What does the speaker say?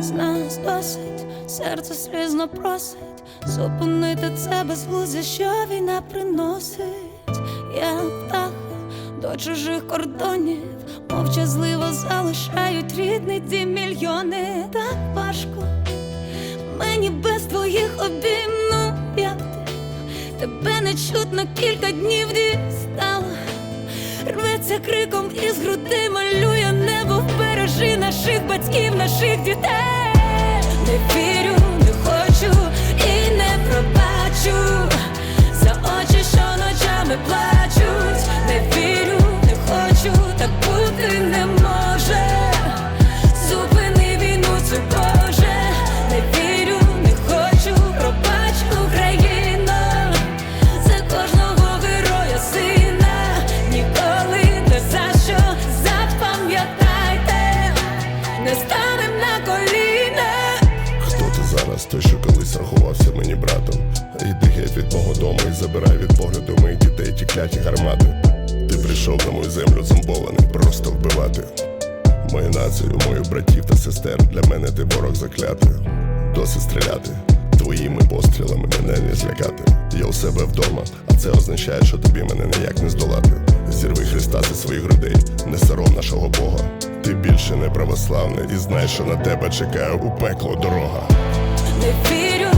З нас досить, серце слізно просить, зупинити це безглуздя, що війна приносить. Я птаха до чужих кордонів, мовчазливо залишають рідний дім мільйони. Так важко мені без твоїх обійм, ну як ти тебе не чутно кілька днів дістала. Рветься криком із груди, малює наших батьків, наших дітей. Не вірю, Той, що колись рахувався мені братом. Іди геть від мого дому і забирай від погляду моїх дітей ті кляті гармати. Ти прийшов на мою землю зомбований, просто вбивати. Мою націю, мою братів та сестер. Для мене ти ворог заклятий. Досить стріляти. Твоїми пострілами мене не злякати. Я у себе вдома, а це означає, що тобі мене ніяк не здолати. Зірви Христа зі своїх грудей, не сором нашого Бога. Ти більше не православний і знай, що на тебе чекає у пекло дорога. Не вірю,